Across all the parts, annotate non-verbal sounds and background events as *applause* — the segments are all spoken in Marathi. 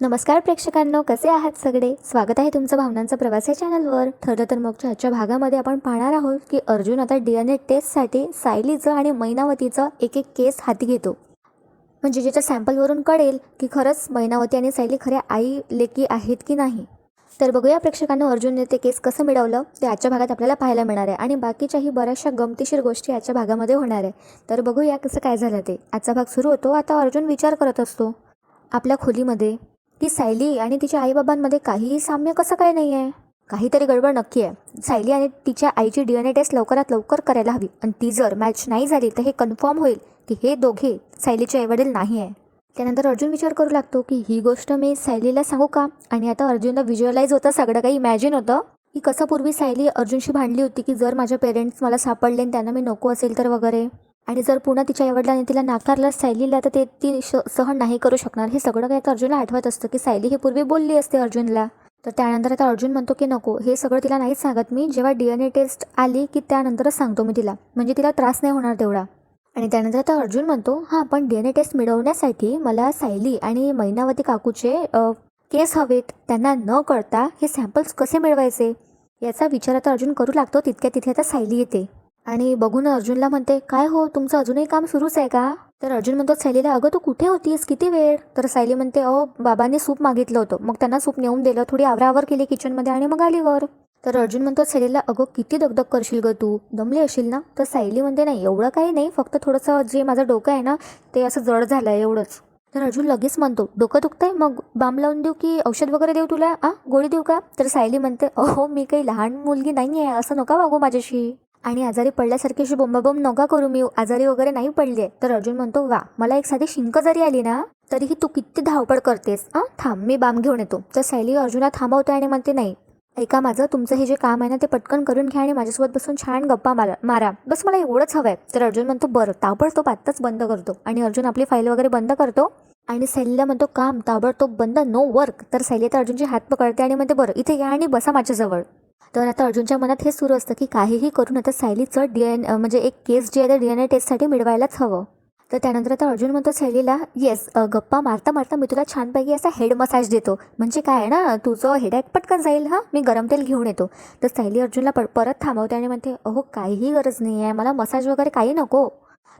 नमस्कार प्रेक्षकांनो कसे आहात सगळे? स्वागत आहे तुमचं भावनांचा प्रवास या चॅनलवर. ठरलं तर मगच्या आजच्या भागामध्ये आपण पाहणार आहोत की अर्जुन आता डी एन ए टेस्टसाठी सायलीचं आणि मैनावतीचं एक एक केस हाती घेतो. म्हणजे ज्याच्या सॅम्पलवरून कळेल की खरंच मैनावती आणि सायली खऱ्या आई लेकी आहेत की नाही. तर बघूया प्रेक्षकांनो अर्जुनने ते केस कसं मिळवलं? ते आजच्या भागात आपल्याला पाहायला मिळणार आहे. आणि बाकीच्याही बऱ्याचशा गमतीशीर गोष्टी आजच्या भागामध्ये होणार आहे. तर बघूया कसं काय झालं ते. आजचा भाग सुरू होतो. आता अर्जुन विचार करत असतो. आपल्या खोलीमध्ये की सायली आणि तिच्या आईबाबांमध्ये काहीही साम्य कसं काय नाही आहे काहीतरी गडबड नक्की आहे. सायली आणि तिच्या आईची डी एन ए टेस्ट लवकरात लवकर करायला हवी. आणि ती जर मॅच नाही झाली तर हे कन्फर्म होईल की हे दोघे सायलीचे आईवडील नाही आहे त्यानंतर अर्जुन विचार करू लागतो की ही गोष्ट मी सायलीला सांगू का? आणि आता अर्जुनला व्हिज्युअलाइज होतं सगळं काही. इमॅजिन होतं की कसं पूर्वी सायली अर्जुनशी भांडली होती की जर माझ्या पेरेंट्स मला सापडले आणि त्यांना मी नको असेल तर वगैरे. आणि जर पुन्हा तिच्या आईवडिलांनी तिला नाकारलं सायलीला तर ते ती श सहन नाही करू शकणार. हे सगळं काय आता अर्जुनला आठवत असतं की सायली हे पूर्वी बोलली असते अर्जुनला. तर त्यानंतर आता अर्जुन म्हणतो की नको हे सगळं तिला नाहीच सांगत. मी जेव्हा डी एन ए टेस्ट आली की त्यानंतरच सांगतो मी तिला. म्हणजे तिला त्रास नाही होणार तेवढा. आणि त्यानंतर आता अर्जुन म्हणतो हां पण डी एन ए टेस्ट मिळवण्यासाठी मला सायली आणि मैनावती काकूचे केस हवेत. त्यांना न कळता हे सॅम्पल्स कसे मिळवायचे? याचा विचार आता अर्जुन करू लागतो. तितक्या तिथे आता सायली येते. आणि बघून अर्जुनला म्हणते काय हो तुमचं अजूनही काम सुरूच आहे का? तर अर्जुन म्हणतो सायलीला अगं तू कुठे होतीस? किती वेळ? तर सायली म्हणते अहो बाबांनी सूप मागितलं होतं. मग त्यांना सूप नेऊन दिलं थोडी आवरावर केली किचनमध्ये आणि मग आली वर तर अर्जुन म्हणतो सायलीला अगं किती दगदग करशील ग तू? दमली असेल ना? तर सायली म्हणते नाही एवढं काही नाही. फक्त थोडंसं जे माझं डोकं आहे ना ते असं जड झालं आहे एवढंच. तर अर्जुन लगेच म्हणतो डोकं दुखतंय? मग बाम लावून देऊ की औषध वगैरे देऊ तुला? आ गोळी देऊ का? तर सायली म्हणते अहो मी काही लहान मुलगी नाही आहे असं नका वागू माझ्याशी. आणि आजारी पडल्यासारखी अशी बोंबाबोंब नका करू मी आजारी वगैरे नाही पडले. तर अर्जुन म्हणतो वा मला एक साधी शिंक जरी आली ना तरीही तू किती धावपळ करतेस अं? थांब मी बाम घेऊन येतो. तर सैली अर्जुनला थांबवते आणि म्हणते नाही ऐका माझं तुमचं हे जे काम आहे ना ते पटकन करून घ्या आणि माझ्यासोबत बसून छान गप्पा मारा मारा. बस मला एवढंच हवं आहे तर अर्जुन म्हणतो बरं ताबडतोब आत्ताच बंद करतो. आणि अर्जुन आपली फाईल वगैरे बंद करतो. आणि सैलीला म्हणतो काम ताबडतोब बंद नो वर्क तर सैली तर अर्जुनचे हात पकडते आणि म्हणते बरं इथे या आणि बसा माझ्याजवळ. तर आता अर्जुनच्या मनात हे सुरू असतं की काहीही करून आता सायलीचं डी एन म्हणजे एक केस जे आहे ते डी एन ए टेस्टसाठी मिळवायलाच हवं. तर त्यानंतर आता अर्जुन म्हणतो सायलीला येस गप्पा मारता मारता मी तुला छानपैकी असा हेड मसाज देतो. म्हणजे काय आहे ना तुझं हेडॅक पटकन जाईल हां? मी गरम तेल घेऊन येतो. तर सायली अर्जुनला प परत थांबवते आणि म्हणते अहो काहीही गरज नाही आहे मला मसाज वगैरे काही नको.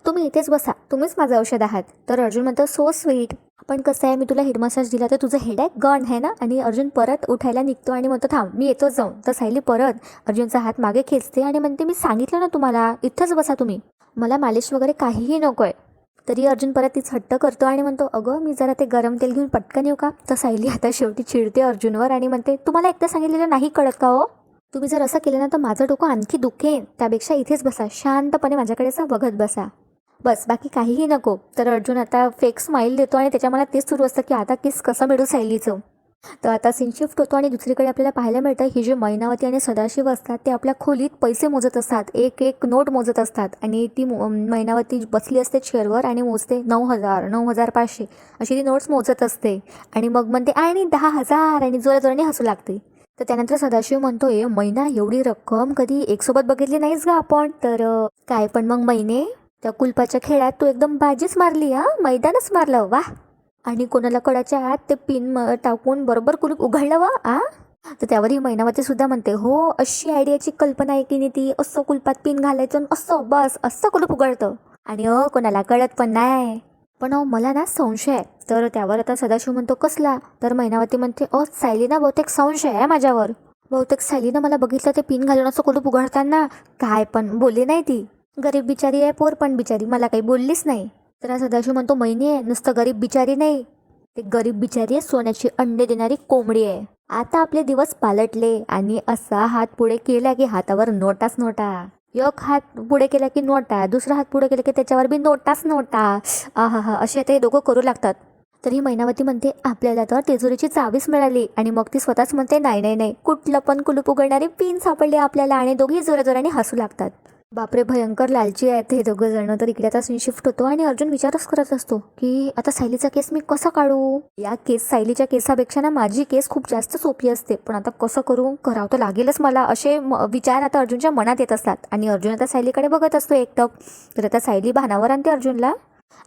तुम्ही इथेच बसा तुम्हीच माझं औषध आहात. तर अर्जुन म्हणतो सो स्वीट पण कसं आहे मी तुला हेड मसाज दिला तर तुझं हेडॅक गण आहे ना? आणि अर्जुन परत उठायला निघतो आणि म्हणतो थांब मी येतोच जाऊन. तर सायली परत अर्जुनचा हात मागे खेचते आणि म्हणते मी सांगितलं ना तुम्हाला इथंच बसा तुम्ही. मला मालिश वगैरे काहीही नको आहे. तरी अर्जुन परत तीच हट्ट करतो आणि म्हणतो अगं मी जरा ते गरम तेल घेऊन पटकन येऊ का? तर सायली आता शेवटी चिडते अर्जुनवर आणि म्हणते तुम्हाला एकदा सांगितलेलं नाही कळत का हो? तुम्ही जर असं केलं ना तर माझं डोकं आणखी दुखेन. त्यापेक्षा इथेच बसा. शांतपणे माझ्याकडे असं बघत बसा. बस बाकी काहीही नको. तर अर्जुन आता फेक स्माईल देतो आणि त्याच्या मला तेच सुरू असतं की आता किस कसं मिळू सायलीचं तर आता सीन शिफ्ट होतो आणि दुसरीकडे आपल्याला पाहायला मिळतं ही जे मैनावती आणि सदाशिव असतात ते आपल्या खोलीत पैसे मोजत असतात. एक एक नोट मोजत असतात. आणि ती मैनावती बसली असते चेअरवर आणि मोजते नऊ हजार नऊ हजार पाचशे. अशी ती नोट्स मोजत असते. आणि मग म्हणते आणि दहा हजार. आणि जोराजोराने हसू लागते. तर त्यानंतर सदाशिव म्हणतोय महिना एवढी रक्कम कधी एकसोबत बघितली नाहीस गं आपण? तर काय पण मग महिने त्या कुलपाच्या खेळात तू एकदम बाजीच मारली हा? मैदानच मारलं वा. आणि कोणाला कडाच्या आत ते पिन टाकून बरोबर कुलूप उघडलं वा आ? तर त्यावर ही मैनावती सुद्धा म्हणते हो अशी आयडियाची कल्पना आहे की नाही ती? असं कुलपात पिन घालायचं आणि असं बस असं कुलूप उघडतं. आणि अ कोणाला कळत पण नाही पण अहो मला ना संशय आहे. तर त्यावर आता सदाशिव म्हणतो कसला? तर महिनावती म्हणते अ सायलीना बहुतेक संशय आहे माझ्यावर. बहुतेक सायलीनं मला बघितलं ते पिन घालून असं कुलूप उघडताना? काय पण बोले नाही ती. गरीब बिचारी आहे पोर पण बिचारी. मला काही बोललीच नाही. तर सदाशिव म्हणतो महिनी आहे नुसतं गरीब बिचारी नाही. ते गरीब बिचारी आहे सोन्याची अंडे देणारी कोंबडी आहे. आता आपले दिवस पालटले आणि असा हात पुढे केला की हातावर नोटाच नोटा. एक हात पुढे केला की नोटा दुसरा हात पुढे केला की त्याच्यावर बी नोटाच नोटा. आहा हा असे ते दोघं करू लागतात. तर ही मैनावती म्हणते आपल्याला तर तिजोरीची चावीच मिळाली. आणि मग ती स्वतःच म्हणते नाही नाही नाही. कुठलं पण कुलूप उघडणारी पिन सापडली आपल्याला आणि दोघी जोराजोराने हसू लागतात. बापरे भयंकर लालची आहेत हे दोघं जण. तर इकडे आता शिफ्ट होतो आणि अर्जुन विचारच करत असतो की आता सायलीचा केस मी कसा काढू? या केस सायलीच्या केसापेक्षा ना माझी केस खूप जास्त सोपी असते. पण आता कसं करू? करावं तर लागेलच मला असे म- विचार आता अर्जुनच्या मनात येत असतात. आणि अर्जुन आता सायलीकडे बघत असतो एकटक. तर आता सायली भानावर आणते अर्जुनला.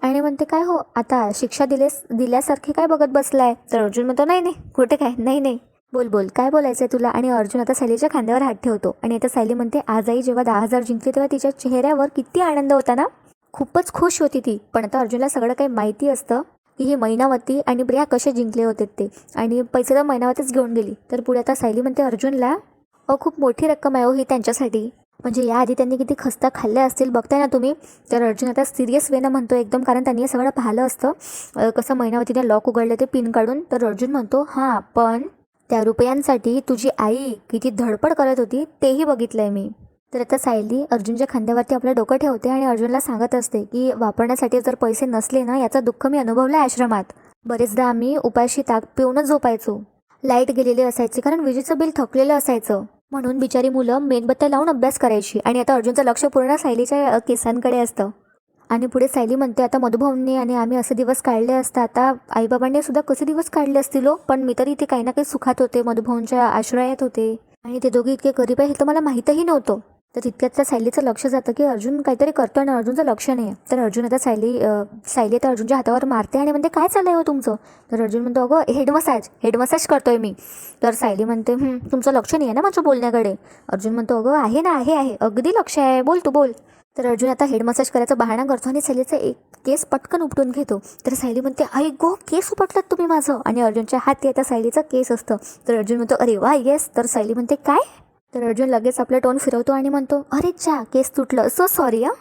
आणि म्हणते काय हो आता शिक्षा दिलेस दिल्यासारखे काय बघत बसलाय? तर अर्जुन म्हणतो नाही नाही कुठे काय? नाही नाही. बोल बोल. काय बोलायचंय तुला? आणि अर्जुन आता सायलीच्या खांद्यावर हात ठेवतो. आणि आता सायली म्हणते आज आई जेव्हा दहा हजार जिंकली तेव्हा तिच्या चेहऱ्यावर किती आनंद होता ना? खूपच खुश होती ती. पण आता अर्जुनला सगळं काही माहिती असतं की हे मैनावती आणि प्रिया कसे जिंकले होते ते. आणि पैसे तर मैनावतीच घेऊन गेली. तर पुढे आता सायली म्हणते अर्जुनला अ खूप मोठी रक्कम आहे हो ही त्यांच्यासाठी. म्हणजे याआधी त्यांनी किती खस्ता खाल्ल्या असतील बघताय ना तुम्ही? तर अर्जुन आता सिरियस वेनं म्हणतो एकदम कारण त्यांनी हे सगळं पाहिलं असतं. कसं महिनावतीने लॉक उघडलं ते पिन काढून. तर अर्जुन म्हणतो हां पण त्या रुपयांसाठी तुझी आई किती धडपड करत होती तेही बघितलं आहे मी. तर आता सायली अर्जुनच्या खांद्यावरती आपलं डोकं ठेवते आणि अर्जुनला सांगत असते की वापरण्यासाठी जर पैसे नसले ना याचा दुःख मी अनुभवलं आहे आश्रमात. बरेचदा आम्ही उपाशी ताक पिऊनच झोपायचो. लाइट गेलेली असायची कारण विजेचं बिल थकलेलं असायचं. म्हणून बिचारी मुलं मेणबत्त्या लावून अभ्यास करायची आणि आता अर्जुनचं लक्ष पूर्ण सायलीच्या केसांकडे असतं. आणि पुढे सायली म्हणते आता मधुभाऊंनी आणि आम्ही असे दिवस काढले असता आता आईबाबांनी सुद्धा कसे दिवस काढले असतील हो? पण मी तर इथे काही ना काही सुखात होते मधुभाऊंच्या आश्रयात होते. आणि ते दोघे इतके गरीब आहे हे तर मला माहीतही नव्हतं. तर तितक्यात त्या सायलीचं लक्ष जातं की अर्जुन काहीतरी करतो आणि अर्जुनचं लक्ष नाही. आहे तर अर्जुन आता सायली सायली आता अर्जुनच्या हातावर मारते आणि म्हणते काय चाललंय हो तुमचं? तर अर्जुन म्हणतो अगं हेड मसाज हेड मसाज करतोय मी. तर सायली म्हणते तुमचं लक्ष नाही आहे ना माझ्या बोलण्याकडे? अर्जुन म्हणतो अगं आहे ना आहे आहे. अगदी लक्ष आहे. बोल तू बोल. तर अर्जुन आता हेड मसाज करायचा बहाणा करतो आणि सायलीचा एक केस पटकन उपटून घेतो. तर सायली म्हणते आई गो केस उपटलात तुम्ही माझं. आणि अर्जुनच्या हाती आता सायलीचा केस असतं. तर अर्जुन म्हणतो अरे वा येस तर सायली म्हणते काय? तर अर्जुन लगेच आपलं टोन फिरवतो आणि म्हणतो अरे चा केस तुटलं. सो सॉरी हां?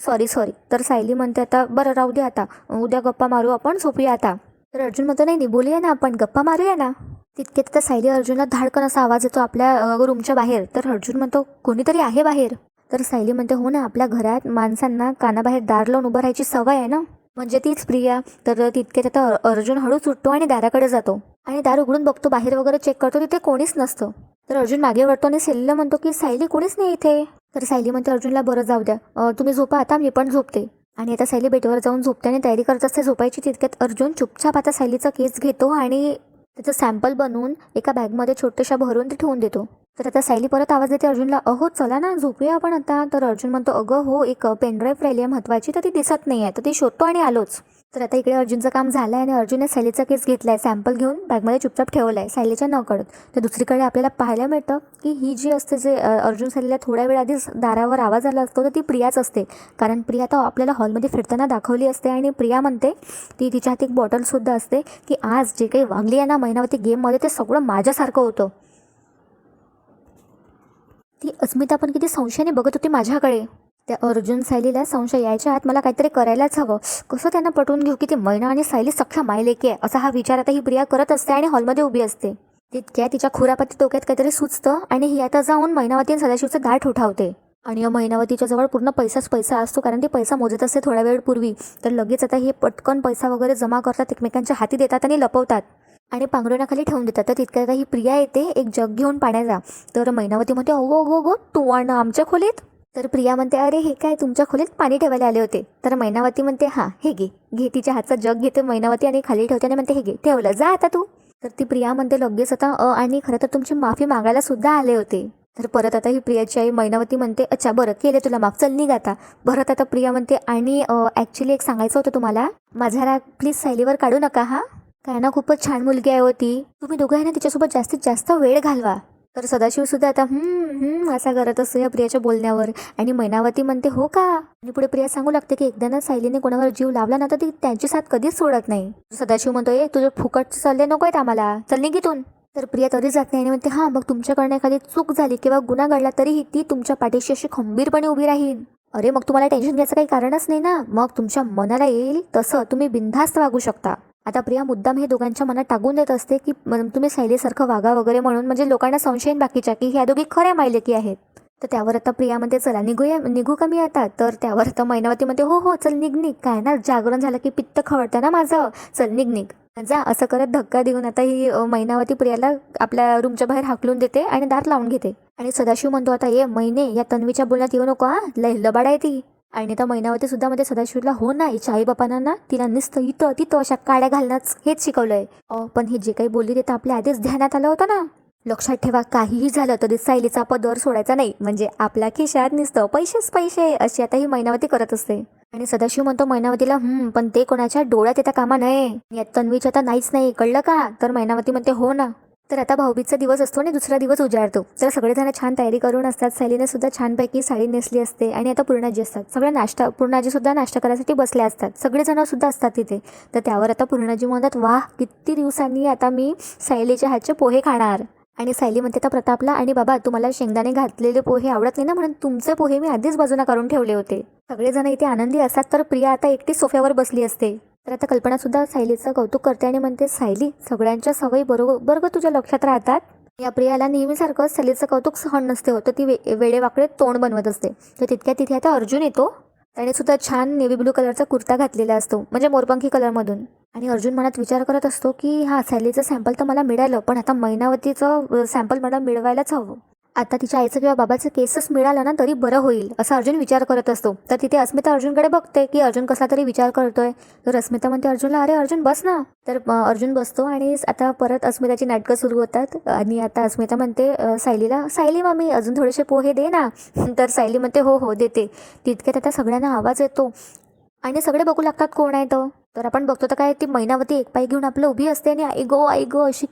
सॉरी सॉरी तर सायली म्हणते आता बरं राहू दे आता. उद्या गप्पा मारू आपण झोपूया आता. तर अर्जुन म्हणतो नाही नाही बोलूया ना आपण गप्पा मारूया ना. तितके तर सायली अर्जुनला धाडकन असा आवाज येतो आपल्या रूमच्या बाहेर. तर अर्जुन म्हणतो कोणीतरी आहे बाहेर. तर सायली म्हणते हो ना आपल्या घरात माणसांना कानाबाहेर दार लावून उभं राहायची सवय आहे ना? म्हणजे तीच प्रिया. तर तितके आता अर्जुन हळूच उठतो आणि दाराकडे जातो. आणि दार उघडून बघतो बाहेर वगैरे चेक करतो तिथे कोणीच नसतं. तर अर्जुन मागे वळतो आणि सेलीला म्हणतो की सायली कोणीच नाही इथे. तर सायली म्हणते अर्जुनला बरं जाऊ द्या. तुम्ही झोपा आता मी पण झोपते. आणि आता सायली बेटवर जाऊन झोपते आणि तयारी करत असते. झोपायची तितक्यात अर्जुन चुपचाप आता सायलीचा केस घेतो आणि त्याचं सॅम्पल बनवून एका बॅगमध्ये छोट्याशा भरून ते ठेवून देतो. तर आता सायली परत आवाज देते अर्जुनला अहो चला ना झोपूया आपण आता. तर अर्जुन म्हणतो अगं हो एक पेनड्राईव्ह राहिली आहे महत्त्वाची तर ती दिसत नाही आहे तर ती शोधतो आणि आलोच. तर आता इकडे अर्जुनचं काम झालं आहे आणि अर्जुनने सॅलीचा केस घेतला आहे सॅम्पल घेऊन बॅगमध्ये चुपचाप ठेवला आहे सायलीच्या न कळत तर दुसरीकडे आपल्याला पाहायला मिळतं की ही जी असते जे अर्जुन सैलीला थोड्या वेळ आधीच दारावर आवाज आला असतो तर ती प्रियाच असते. कारण प्रिया तर आपल्याला हॉलमध्ये फिरताना दाखवली असते आणि प्रिया म्हणते ती तिच्या हाती एक बॉटलसुद्धा असते की आज जे काही वागली आहे ना महिनावती गेममध्ये ते सगळं माझ्यासारखं होतं. ती अस्मिता पण किती संशयाने बघत होती माझ्याकडे. त्या अर्जुन सायलीला संशय यायच्या आत मला काहीतरी करायलाच हवं. कसं त्यांना पटवून घेऊ की ती मैना आणि सायली सख्या मायलेकी आहे? असा हा विचार आता ही प्रिया करत असते आणि हॉलमध्ये उभी असते. तितक्या तिच्या खुरापाती डोक्यात काहीतरी सुचतं आणि ही आता जाऊन मैनावती आणि सदाशिवचं दाट उठावते. आणि या महिनावतीच्या जवळ पूर्ण पैसाच पैसा असतो कारण ती पैसा मोजत असते थोड्या वेळ पूर्वी. तर लगेच आता हे पटकन पैसा वगैरे जमा करतात एकमेकांच्या हाती देतात आणि लपवतात. आणि पांघरुणाखाली ठेवून देतात. तर तितक्या आता ही प्रिया येते एक जग घेऊन पाण्याचा तर महिनावतीमध्ये म्हणते अगो अगो अगो तू आणि आमच्या खोलीत. तर प्रिया म्हणते अरे हे काय? तुमच्या खोलीत पाणी ठेवायला आले होते. तर मैनावती म्हणते हां हे घे. घे तिच्या हातचा जग घेते मैनावती आणि खाली ठेवते आणि म्हणते हे घे ठेवलं जा आता तू. तर ती प्रिया म्हणते लगेच आता अ आणि खरं तर तुमची माफी मागायला सुद्धा आले होते. तर परत आता ही प्रियाची आई मैनावती म्हणते अच्छा बरं केलं तुला माफ चल निघ आता. परत आता प्रिया म्हणते आणि ॲक्च्युली एक सांगायचं होतं तुम्हाला माझा राग प्लीज सायलीवर काढू नका हा. काय ना खूपच छान मुलगी आहे होती तुम्ही दोघं आहे ना तिच्यासोबत जास्तीत जास्त वेळ घालवा. तर सदाशिव सुद्धा आता हम्म हम्म असा करत असतो या प्रियाच्या बोलण्यावर. आणि मैनावती म्हणते हो का? आणि पुढे प्रिया सांगू लागते की एकदा ना सायलीने कोणावर जीव लावला ना तर ती त्यांची साथ कधीच सोडत नाही. सदाशिव म्हणतो ए तुझे फुकट चालले नको आहेत आम्हाला. चल निघितून तर प्रिया तरी जात नाही आणि म्हणते हां मग तुमच्याकडनं एखादी चूक झाली किंवा गुन्हा घडला तरीही ती तुमच्या पाठीशी अशी खंबीरपणे उभी राहील. अरे मग तुम्हाला टेन्शन घ्यायचं काही कारणच नाही ना? मग तुमच्या मनाला येईल तसं तुम्ही बिनधास्त वागू शकता. आता प्रिया मुद्दाम हे दोघांच्या मनात टाकून देत असते की तुम्ही सायलीसारखं वागा वगैरे म्हणून म्हणजे लोकांना संशय बाकीच्या की ह्या दोघी खऱ्या मायलेकी आहेत. तर त्यावर आता प्रिया म्हणते चला निघूया निघू का मी आता? तर त्यावर आता मैनावती म्हणते हो हो चल निघ निघ. काय ना जागरण झालं की पित्त खवळतं ना माझं. चल निघ निघ. जा असं करत धक्का देऊन आता ही महिनावती मैनावती प्रियाला आपल्या रूमच्या बाहेर हाकलून देते आणि दार लावून घेते. आणि सदाशिव म्हणतो आता ये महिने या तन्वीच्या बोलण्यात येऊ नको हा. लय लबाड आहे ती. आणि त्या मैनावती सुद्धा मध्ये सदाशिवला हो ना हिच्या आई बापांना ना तिला नुसतं इथं तिथं अशा काड्या घालणंच हेच शिकवलंय. पण हे जे काही बोलली ते तर आपल्या आधीच ध्यानात आलं होतं ना. लक्षात ठेवा काहीही झालं तरी सायलीचा पदर सोडायचा नाही. म्हणजे आपल्या खिशात नुसतं पैसेच पैसे अशी आता ही महिनावती करत असते. आणि सदाशिव म्हणतो मैनावतीला हम्म पण ते कोणाच्या डोळ्यात येता कामा नये. यात तन्वीच्या आता नाहीच नाही कळलं का? तर मैनावती म्हणते हो ना. तर आता भाऊबीजचा दिवस असतो आणि दुसरा दिवस उजाडतो. तर सगळेजण छान तयारी करून असतात. सायलीने सुद्धा छानपैकी साडी नेसली असते आणि आता पूर्णाजी असतात. सगळ्या नाश्ता पूर्णाजी सुद्धा नाश्ता करायसाठी बसल्या असतात. सगळेजण सुद्धा असतात तिथे. तर त्यावर आता पूर्णाजी म्हणतात वाह किती दिवसांनी आता मी सायलीच्या हातचे पोहे खाणार. आणि सायली म्हणते तर प्रतापला आणि बाबा तुम्हाला शेंगदाणे घातलेले पोहे आवडत नाही ना म्हणून तुमचे पोहे मी आधीच बाजूला काढून ठेवले होते. सगळेजण इथे आनंदी असतात. तर प्रिया आता एकटी सोफ्यावर बसली असते. तर आता कल्पनासुद्धा सायलीचं कौतुक करते आणि म्हणते सायली सगळ्यांच्या सवयी बरोबर ग तुझ्या लक्षात राहतात? या प्रियाला नेहमीसारखं सायलीचं कौतुक सहन नसते होतं. ती वे वेडेवाकडे तोंड बनवत असते. तर तितक्या तिथे आता अर्जुन येतो. त्याने सुद्धा छान नेव्ही ब्लू कलरचा कुर्ता घातलेला असतो म्हणजे मोरपंखी कलरमधून आणि अर्जुन मनात विचार करत असतो की हा सॅलीचं सॅम्पल तर मला मिळालं पण आता मैनावतीचं सॅम्पल मला मिळवायलाच हवं. आता तिच्या आईचं किंवा बाबाचं केसच मिळालं ना तरी बरं होईल असा अर्जुन विचार करत असतो. तर तिथे अस्मिता अर्जुनकडे बघते की अर्जुन कसला तरी विचार करतोय. तर अस्मिता म्हणते अर्जुनला अरे अर्जुन बस ना. तर अर्जुन बसतो आणि आता परत अस्मिताची नाटकं सुरू होतात. आणि आता अस्मिता म्हणते सायलीला सायली मामी अजून थोडेसे पोहे दे ना. *laughs* तर सायली म्हणते हो हो देते. तितक्यात आता सगळ्यांना आवाज येतो. आणि सगळे बघू लागतात कोण आहे तो. तर आपण बघतो तर काय ती महिनावरती एक पाय घेऊन आपलं उभी असते आणि आई गो आई गो अशी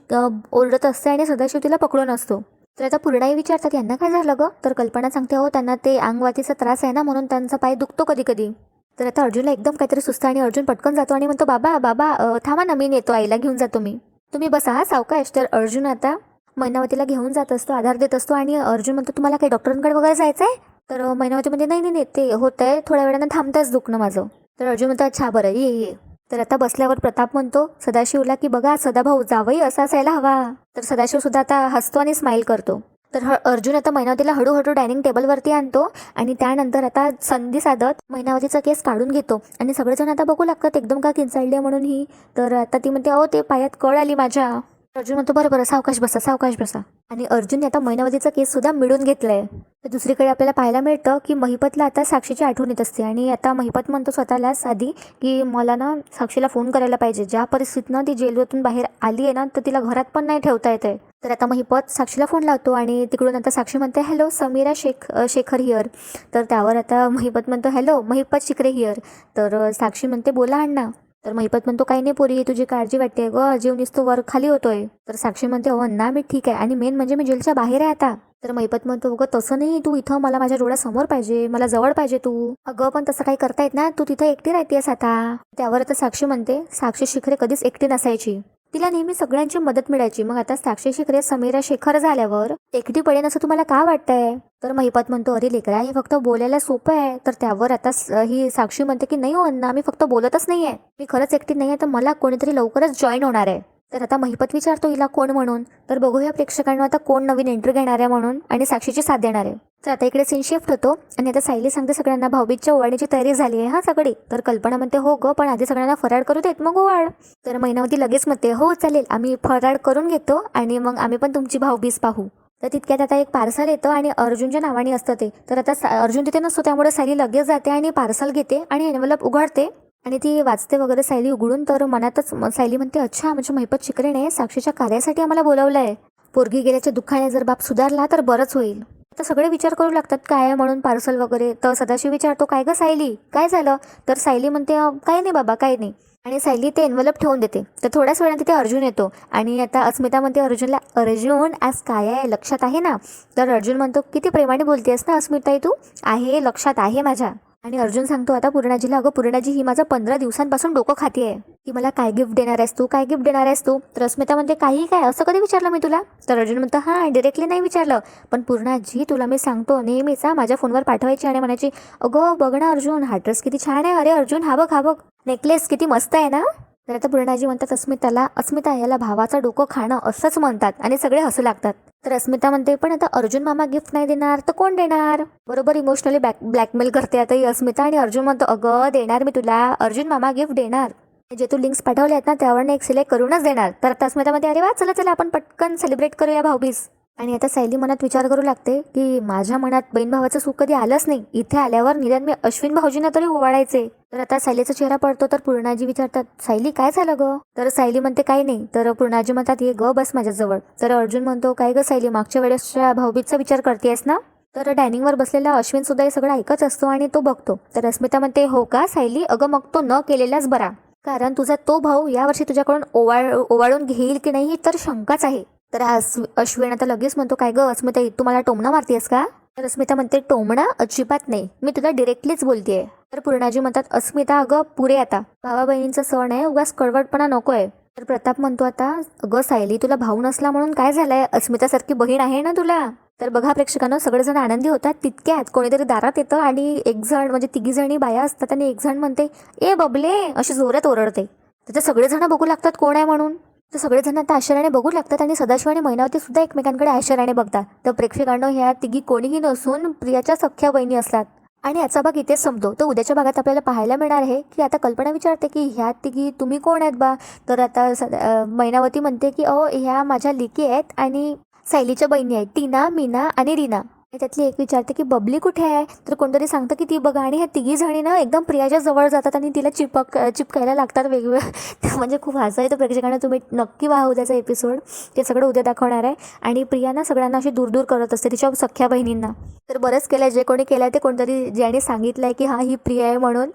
ओरडत असते आणि सदाशिव तिला पकडून असतो. तर आता पूर्णाई विचारतात यांना काय झालं गं? तर कल्पना सांगते हो त्यांना ते अंगवातीचा त्रास आहे ना म्हणून त्यांचा पाय दुखतो कधी कधी तर आता अर्जुनला एकदम काहीतरी सुस्त आणि अर्जुन पटकन जातो आणि म्हणतो बाबा बाबा थांबा ना मी नेतो आईला घेऊन जातो मी तुम्ही बसा हा सावकाश. तर अर्जुन आता मैनावतीला घेऊन जात असतो आधार देत असतो आणि अर्जुन म्हणतो तुम्हाला काही डॉक्टरांकडे वगैरे जायचं आहे तर मैनावती म्हणजे नाही नाही नाही ते होत आहे थोड्या वेळानं थांबतंच दुखणं माझं. तर अर्जुन म्हणतो अच्छा बरं ये ये. तर आता बसल्यावर प्रताप म्हणतो सदाशिवला की बघा सदाभाऊ जावई असा असायला हवा. तर सदाशिव सुद्धा आता हसतो आणि स्माईल करतो. तर ह अर्जुन आता मैनावतीला हळूहळू डायनिंग टेबलवरती आणतो आणि त्यानंतर आता संधी साधत मैनावतीचा केस काढून घेतो. आणि सगळेजण आता बघू लागतात एकदम का किंचाळली म्हणून ही? तर आता ती म्हणते अहो ते पायात कळ आली माझ्या. अर्जुन म्हणतो बरं बरं सावकाश बसा सावकाश बसा. आणि अर्जुनने आता मैनावतीचा केस सुद्धा मिळून घेतलाय. तर दुसरीकडे आपल्याला पाहायला मिळतं की महिपतला आता साक्षीची आठवण येत असते. आणि आता महिपत म्हणतो स्वतःलाच आधी की मला ना साक्षीला फोन करायला पाहिजे. ज्या परिस्थितीनं ती जेलवरून बाहेर आली आहे ना तर तिला घरात पण नाही ठेवता येते तर आता महिपत साक्षीला फोन लावतो आणि तिकडून आता साक्षी म्हणते हॅलो समीरा शेख शेखर हिअर तर त्यावर आता महिपत म्हणतो हॅलो महिपत शिकरे हिअर तर साक्षी म्हणते बोला अण्णा. तर महिपत म्हणतो काही नाही पोरी तुझी काळजी वाटते ग. जीव निसतो वर खाली होतोय. तर साक्षी म्हणते हो ना मी ठीक आहे. आणि मेन म्हणजे मी जेलच्या बाहेर आहे आता. तर महिपत म्हणतो अगं तसं नाही. तू इथं मला माझ्या डोळ्यासमोर पाहिजे. मला जवळ पाहिजे तू. अगं पण तसं काही करता येत ना तू तिथं एकटी राहतेस आता. त्यावर आता साक्षी म्हणते साक्षी शिखरे कधीच एकटी नसायची. तिला नेहमी सगळ्यांची मदत मिळायची. मग आता साक्षी शिखरे समीरा शेखर झाल्यावर एकटी पडेन असं तुम्हाला का वाटतंय? तर महिपत म्हणतो अरे लेकरा हे फक्त बोलायला सोपं आहे. तर त्यावर आता स- ही साक्षी म्हणते की नाही हो अण्णा मी फक्त बोलतच नाहीये. मी खरंच एकटी नाही आहे तर मला कोणीतरी लवकरच जॉईन होणार आहे. तर आता महिपत विचारतो हिला कोण म्हणून? तर बघूया प्रेक्षकांना आता कोण नवीन एंट्री घेणार आहे म्हणून आणि साक्षीची साथ देणार आहे. तर आता इकडे सीन शिफ्ट होतो आणि आता सायली सांगते सगळ्यांना भाऊबीजच्या ओवाळण्याची तयारी झाली आहे. हा सगळी. तर कल्पना म्हणते हो ग पण आधी सगळ्यांना फराळ करू देत मग ओवाळ. तर महिनावती लगेच म्हणते हो चालेल. आम्ही फराळ करून घेतो आणि मग आम्ही पण तुमची भाऊबीज पाहू. तर तितक्यात आता एक पार्सल येतं आणि अर्जुनच्या नावाने असतं ते. तर आता सा- अर्जुन तिथे नसतो त्यामुळे सायली लगेच जाते आणि पार्सल घेते आणि एनवलप उघडते. आणि ती वाचते वगैरे सायली उघडून तर मनातच सायली म्हणते अच्छा म्हणजे महिपत चिकरेने साक्षीच्या कार्यासाठी आम्हाला बोलावलं आहे पोरगी गेल्याच्या दुःखाने जर बाप सुधारला तर बरंच होईल. तर सगळे विचार करू लागतात काय आहे म्हणून पार्सल वगैरे? तर सदाशिव विचारतो काय ग सायली? काय झालं? तर सायली म्हणते काय नाही बाबा काय नाही. आणि सायली ते एनवलप ठेवून देते. तर थोड्याच वेळाने तिथे अर्जुन येतो. आणि आता अस्मिता म्हणते अर्जुनला अर्जुन आज काय आहे? लक्षात आहे ना? तर अर्जुन म्हणतो किती प्रेमाने बोलतेस ना अस्मिताई तू? आहे लक्षात आहे माझ्या. आणि अर्जुन सांगतो आता पूर्णाजीला अगं पूर्णाजी ही माझं पंधरा दिवसांपासून डोकं खाती आहे. की मला काय गिफ्ट देणार आहेस तू? काय गिफ्ट देणार आहेस तू? तर अस्मिता म्हणते काही काय? असं कधी विचारलं मी तुला? तर अर्जुन म्हणतो हां डिरेक्टली नाही विचारलं. पण पूर्णाजी तुला मी सांगतो नेहमीचा माझ्या फोनवर पाठवायची आणि म्हणायची अगं बघ ना अर्जुन हा ड्रेस किती छान आहे. अरे अर्जुन हा बघ हा बघ. नेकलेस किती मस्त आहे ना? तर आता पूर्णाजी म्हणतात अस्मिताला अस्मिता याला भावाचं डोकं खाणं असंच म्हणतात आणि सगळे हसू लागतात. तर अस्मिता म्हणते पण आता अर्जुन मामा गिफ्ट नाही देणार तर कोण देणार? बरोबर इमोशनली बॅक ब्लॅकमेल करते आता ही अस्मिता आणि अर्जुन म्हणतो अगं देणार मी तुला अर्जुन मामा गिफ्ट देणार. जे तू लिंक्स पाठवले आहेत ना त्यावरनं एक सिलेक्ट करूनच देणार. तर आता अस्मिता म्हणते अरे वा चला चला आपण पटकन सेलिब्रेट करूया भाऊबीज. आणि आता सायली मनात विचार करू लागते की माझ्या मनात बहीण भावाचं सुख कधी आलंच नाही. इथे आल्यावर निदान मी अश्विन भाऊजींना तरी ओवाळायचे तर आता सायलीचा चेहरा पडतो तर पूर्णाजी विचारतात सायली काय झालं ग? तर सायली म्हणते काही नाही. तर पूर्णाजी म्हणतात ये ग बस माझ्याजवळ. तर अर्जुन म्हणतो काय ग सायली मागच्या वेळेसच्या भाऊबीजचा विचार करतेस ना? तर डायनिंगवर बसलेला अश्विन सुद्धा हे सगळं ऐकत असतो आणि तो बघतो. तर अस्मिता म्हणते हो का सायली अगं मग तो न केलेलाच बरा. कारण तुझा तो भाऊ यावर्षी तुझ्याकडून ओवाळ ओवाळून घेईल की नाही ही तर शंकाच आहे. तर अश्व अश्विन आता लगेच म्हणतो काय ग अस्मिता तू मला टोमणा मारतेस का? तर अस्मिता म्हणते टोमणा अजिबात नाही. मी तुला डिरेक्टलीच बोलतेय. तर पूर्णाजी म्हणतात अस्मिता अगं पुरे आता. भावा बहिणींचा सण आहे उगाच कडवटपणा नकोय. तर प्रताप म्हणतो आता अगं सायली तुला भाऊ नसला म्हणून काय झालंय? अस्मितासारखी बहीण आहे ना तुला? तर बघा प्रेक्षकांना सगळेजण आनंदी होतात तितक्यात. कोणीतरी दारात येतं आणि एक जण म्हणजे तिघी जणी बाया असतात आणि एक जण म्हणते ए बबले अशी जोरात ओरडते. तर ते सगळेजण बघू लागतात कोण आहे म्हणून. तर सगळेजण आता आश्चर्याने बघू लागतात आणि सदाशिव आणि महिनावती सुद्धा एकमेकांकडे आश्चर्याने बघतात. तर प्रेक्षकांनो ह्या तिघी कोणीही नसून प्रियाच्या सख्या बहिणी असतात. आणि याचा भाग इथेच संपतो. तर उद्याच्या भागात आपल्याला पाहायला मिळणार आहे की आता कल्पना विचारते की ह्या तिघी तुम्ही कोण आहेत बा? तर आता सदा महिनावती म्हणते की अहो ह्या माझ्या लिकी आहेत आणि सायलीच्या बहिणी आहेत. टीना मीना आणि रीना. त्यातली एक विचारते की बबली कुठे आहे? तर कोणतरी सांगतं की ती बघा. आणि ह्या तिघी जणी ना एकदम प्रियाच्या जवळ जातात आणि तिला चिपक चिपकायला लागतात वेगवेगळ्या. *laughs* म्हणजे खूप हसा येतो प्रेक्षकांना. तुम्ही नक्की वाहा उद्याचा एपिसोड ते सगळं उद्या दाखवणार आहे. आणि प्रियाना सगळ्यांना अशी दूर दूर करत असते तिच्या सख्या बहिणींना. तर बरंच केलं जे कोणी केलं ते कोणतरी ज्याने सांगितलं आहे की हा ही प्रिया आहे म्हणून.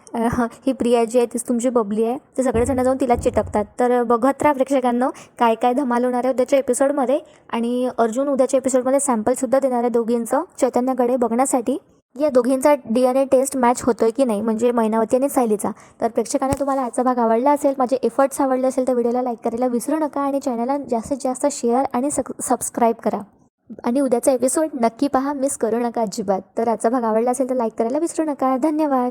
ही प्रिया जी आहे तीच तुमची बबली आहे. ते सगळेजण जाऊन तिला चिटकतात. तर बघत राहा प्रेक्षकांना काय काय धमाल होणार आहे उद्याच्या एपिसोडमध्ये आणि अर्जुन उद्याच्या एपिसोडमध्ये सॅम्पलसुद्धा देणार आहे दोघींचं. चैतन्याकडे बघण्यासाठी या दोघींचा D N A test match होतोय की नाही म्हणजे मैनावती आणि सायलीचा. तर प्रेक्षकांना तुम्हाला आजचा भाग आवडला असेल माझे एफर्ट्स आवडले असेल तर व्हिडिओला लाईक करायला विसरू नका आणि चॅनलला जास्तीत जास्त शेअर आणि सबस्क्राईब करा. आणि उद्याचा एपिसोड नक्की पहा मिस करू नका अजिबात. तर आजचा भाग आवडला असेल तर लाईक करायला विसरू नका. धन्यवाद!